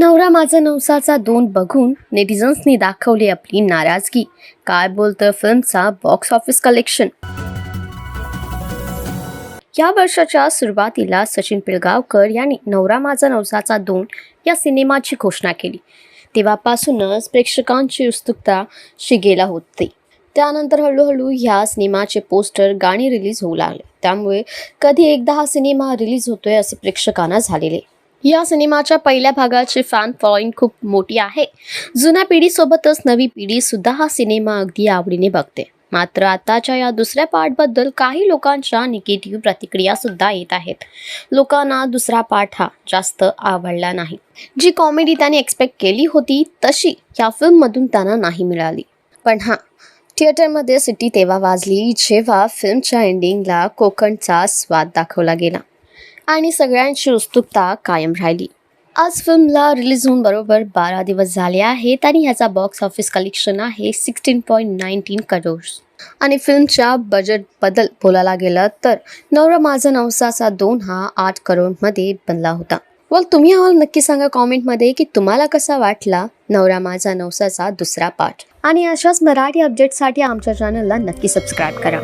नवरा माझा नवसाचा दोन बघून नेटिझन्सनी दाखवली आपली नाराजगी. काय बोलतं फिल्मचा? बॉक्स ऑफिस कलेक्शन या वर्षाच्या सुरुवातीला सचिन पिळगावकर यांनी नवरा माझा नवसाचा दोन या सिनेमाची घोषणा केली. तेव्हापासूनच प्रेक्षकांची उत्सुकता शिगेला होती. त्यानंतर हळूहळू ह्या सिनेमाचे पोस्टर गाणी रिलीज होऊ लागले. त्यामुळे कधी एकदा हा सिनेमा रिलीज होतोय असे प्रेक्षकांना झालेले. या सिनेमाच्या पहिल्या भागाची फॅन फॉलोईंग खूप मोठी आहे. जुन्या पिढीसोबतच नवी पिढी सुद्धा हा सिनेमा अगदी आवडीने बघते. मात्र आताच्या या दुसऱ्या पार्टबद्दल काही लोकांच्या निगेटिव्ह प्रतिक्रिया सुद्धा येत आहेत. लोकांना दुसरा पार्ट हा जास्त आवडला नाही. जी कॉमेडी त्याने एक्सपेक्ट केली होती तशी या फिल्ममधून त्यांना नाही मिळाली. पण हां थिएटरमध्ये सिटी तेव्हा वाजली जेव्हा फिल्मच्या एंडिंगला कोकणचा स्वाद दाखवला गेला. आणि सगळ्यांची उत्सुकता कायम राहिली. आज फिल्मला रिलीज होऊन बरोबर बारा दिवस झाले आहेत आणि ह्याचा बॉक्स ऑफिस कलेक्शन आहे सिक्स्टीन पॉईंट नाईन्टीन करोड्स आणि फिल्मच्या बजेटबद्दल बोलायला गेलं तर नवरा माझा नवसाचा दोन हा आठ करोडमध्ये बनला होता. वल तुम्ही आम्हाला नक्की सांगा कॉमेंटमध्ये की तुम्हाला कसा वाटला नवरा माझा नवसाचा दुसरा पार्ट आणि अशाच मराठी अपडेटसाठी आमच्या चॅनलला नक्की सबस्क्राईब करा.